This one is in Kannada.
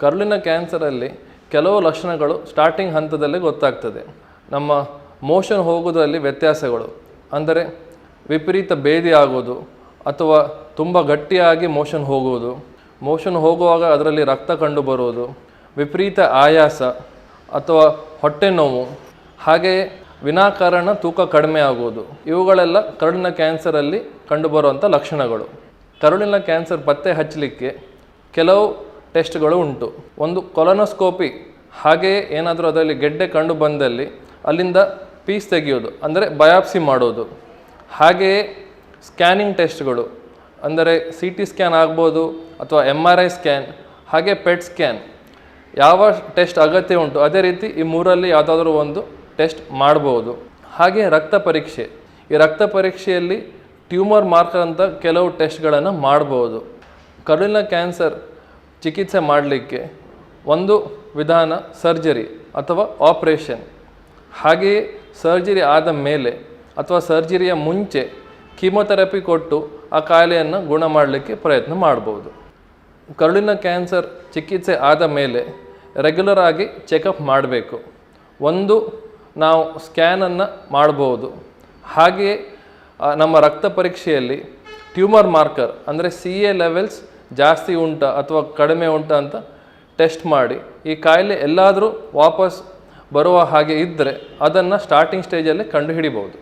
ಕರುಳಿನ ಕ್ಯಾನ್ಸರಲ್ಲಿ ಕೆಲವು ಲಕ್ಷಣಗಳು ಸ್ಟಾರ್ಟಿಂಗ್ ಹಂತದಲ್ಲೇ ಗೊತ್ತಾಗ್ತದೆ. ನಮ್ಮ ಮೋಷನ್ ಹೋಗೋದರಲ್ಲಿ ವ್ಯತ್ಯಾಸಗಳು. ಅಂದರೆ ವಿಪರೀತ ಬೇದಿ ಆಗೋದು ಅಥವಾ ತುಂಬ ಗಟ್ಟಿಯಾಗಿ ಮೋಷನ್ ಹೋಗುವುದು. ಮೋಷನ್ ಹೋಗುವಾಗ ಅದರಲ್ಲಿ ರಕ್ತ ಕಂಡು ಬರುವುದು ವಿಪರೀತ ಆಯಾಸ ಅಥವಾ ಹೊಟ್ಟೆ ನೋವು ಹಾಗೆಯೇ ವಿನಾಕಾರಣ ತೂಕ ಕಡಿಮೆ ಆಗುವುದು ಇವುಗಳೆಲ್ಲ ಕರುಳಿನ ಕ್ಯಾನ್ಸರಲ್ಲಿ ಕಂಡುಬರುವಂಥ ಲಕ್ಷಣಗಳು. ಕರುಳಿನ ಕ್ಯಾನ್ಸರ್ ಪತ್ತೆ ಹಚ್ಚಲಿಕ್ಕೆ ಕೆಲವು ಟೆಸ್ಟ್ಗಳು ಉಂಟು. ಒಂದು ಕೊಲೊನೋಸ್ಕೋಪಿ, ಹಾಗೆಯೇ ಏನಾದರೂ ಅದರಲ್ಲಿ ಗೆಡ್ಡೆ ಕಂಡು ಬಂದಲ್ಲಿ ಅಲ್ಲಿಂದ ಪೀಸ್ ತೆಗೆಯೋದು, ಅಂದರೆ ಬಯಾಪ್ಸಿ ಮಾಡೋದು. ಹಾಗೆಯೇ ಸ್ಕ್ಯಾನಿಂಗ್ ಟೆಸ್ಟ್ಗಳು, ಅಂದರೆ ಸಿ ಟಿ ಸ್ಕ್ಯಾನ್ ಆಗ್ಬೋದು ಅಥವಾ ಎಂ ಆರ್ ಐ ಸ್ಕ್ಯಾನ್, ಹಾಗೆ ಪೆಟ್ ಸ್ಕ್ಯಾನ್. ಯಾವ ಟೆಸ್ಟ್ ಅಗತ್ಯ ಉಂಟು, ಅದೇ ರೀತಿ ಈ ಮೂರಲ್ಲಿ ಯಾವುದಾದ್ರೂ ಒಂದು ಟೆಸ್ಟ್ ಮಾಡ್ಬೋದು. ಹಾಗೆ ರಕ್ತ ಪರೀಕ್ಷೆ, ಈ ರಕ್ತ ಪರೀಕ್ಷೆಯಲ್ಲಿ ಟ್ಯೂಮರ್ ಮಾರ್ಕರ್ ಅಂತ ಕೆಲವು ಟೆಸ್ಟ್ಗಳನ್ನು ಮಾಡ್ಬೋದು. ಕರುಳಿನ ಕ್ಯಾನ್ಸರ್ ಚಿಕಿತ್ಸೆ ಮಾಡಲಿಕ್ಕೆ ಒಂದು ವಿಧಾನ ಸರ್ಜರಿ ಅಥವಾ ಆಪ್ರೇಷನ್. ಹಾಗೆಯೇ ಸರ್ಜರಿ ಆದ ಮೇಲೆ ಅಥವಾ ಸರ್ಜರಿಯ ಮುಂಚೆ ಕೀಮೊಥೆರಪಿ ಕೊಟ್ಟು ಆ ಕಾಯಿಲೆಯನ್ನು ಗುಣ ಮಾಡಲಿಕ್ಕೆ ಪ್ರಯತ್ನ ಮಾಡ್ಬೋದು. ಕರುಳಿನ ಕ್ಯಾನ್ಸರ್ ಚಿಕಿತ್ಸೆ ಆದ ಮೇಲೆ ರೆಗ್ಯುಲರ್ ಆಗಿ ಚೆಕಪ್ ಮಾಡಬೇಕು. ಒಂದು, ನಾವು ಸ್ಕ್ಯಾನನ್ನು ಮಾಡ್ಬೋದು. ಹಾಗೆಯೇ ನಮ್ಮ ರಕ್ತ ಪರೀಕ್ಷೆಯಲ್ಲಿ ಟ್ಯೂಮರ್ ಮಾರ್ಕರ್ ಅಂದರೆ ಸಿ ಎ ಲೆವೆಲ್ಸ್ ಜಾಸ್ತಿ ಉಂಟಾ ಅಥವಾ ಕಡಿಮೆ ಉಂಟಾ ಅಂತ ಟೆಸ್ಟ್ ಮಾಡಿ. ಈ ಕಾಯಿಲೆ ಎಲ್ಲಾದರೂ ವಾಪಸ್ ಬರುವ ಹಾಗೆ ಇದ್ದರೆ ಅದನ್ನು ಸ್ಟಾರ್ಟಿಂಗ್ ಸ್ಟೇಜಲ್ಲಿ ಕಂಡುಹಿಡಿಬೋದು